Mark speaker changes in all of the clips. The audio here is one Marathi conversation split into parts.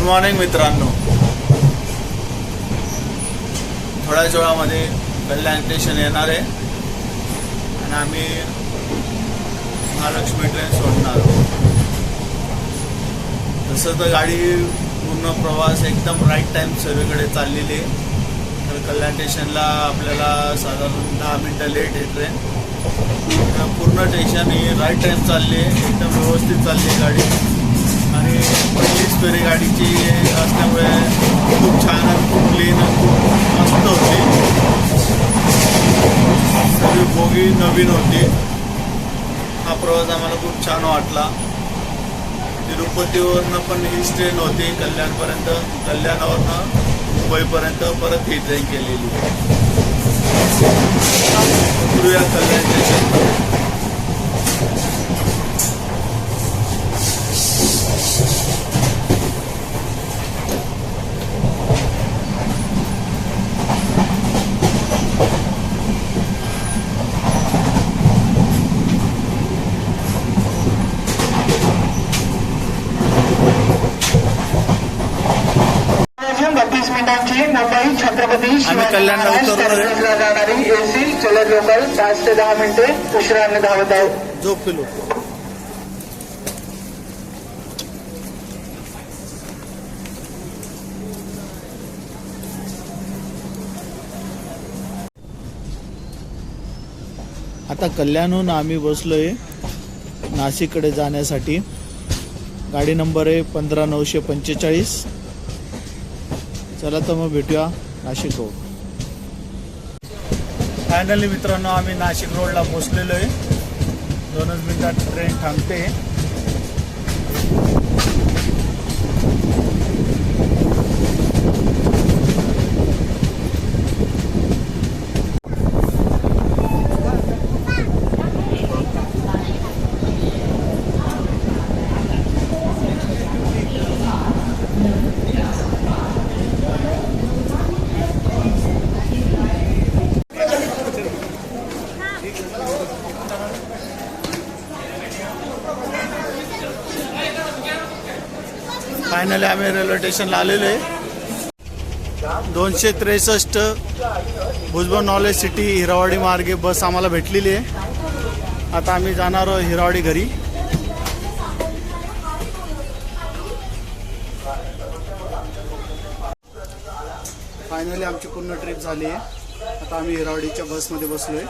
Speaker 1: गुड मॉर्निंग मित्रांनो. थोड्याच वेळामध्ये कल्याण स्टेशन येणार आहे. आणि आम्ही महालक्ष्मी ट्रेन सोडणार आहोत. तसं तर गाडी पूर्ण प्रवास एकदम राईट टाइम सर्वेकडे चाललेली आहे. तर कल्याण स्टेशनला आपल्याला साधारण दहा मिनटं लेट आहे ट्रेन पूर्ण स्टेशन ही राईट टाइम चालली आहे. एकदम व्यवस्थित चालली आहे गाडी. आणि पहिलीच फेरी गाडीची असल्यामुळे खूप छान खूप क्लीन खूप मस्त होती. सगळी बोगी नवीन होती. हा प्रवास आम्हाला खूप छान वाटला. तिरुपतीवरनं पण हीच ट्रेन होती. कल्याणपर्यंत कल्याणावरनं मुंबईपर्यंत परत ही ट्रेन केलेली. उतरूया कल्याण स्टेशन
Speaker 2: मुंबई छत्रपती कल्याण एसी चलत लोकल पाँच से दह मिनटे उशिराने धावत
Speaker 1: आहेत आता कल्याणहून आम्ही बसलो आहे नाशिककडे जाण्यासाठी. गाडी नंबर आहे पंधरा नऊशे पंचेचाळीस. चला तर मग भेटूया नाशिक रोड फायनली मित्रांनो आम्ही नाशिक रोडला पोचलेलो आहे दोनच मिनिटात ट्रेन थांबते. फायनली आम्ही रेल्वे स्टेशनला आलेलो आहे. दोनशे त्रेसष्ट भुजबळ नॉलेज सिटी हिरावाडी मार्गे बस आम्हाला भेटलेली आहे. आता आम्ही जाणार आहोत हिरावाडी घरी. फायनली आमची पूर्ण ट्रिप झाली आहे. आता आम्ही हिरावाडीच्या बसमध्ये बसलोय.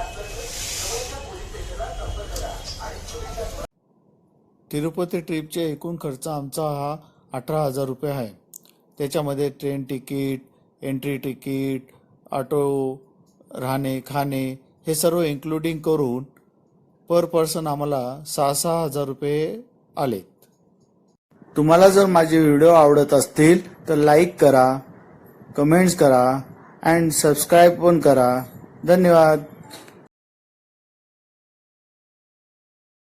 Speaker 1: तिरुपती ट्रिपचे एकूण खर्च आमचा हा अठरा हजार रुपये आहे. त्याच्यामध्ये train ticket entry ticket auto राहणे खाणे हे सर्व इन्क्लुडिंग करून पर पर्सन आम्हाला सहा सहा हजार रुपये आलेत. तुम्हाला जर माझे व्हिडिओ आवडत असतील तर लाईक करा कमेंट्स करा अँड सबस्क्राईब पण करा. धन्यवाद.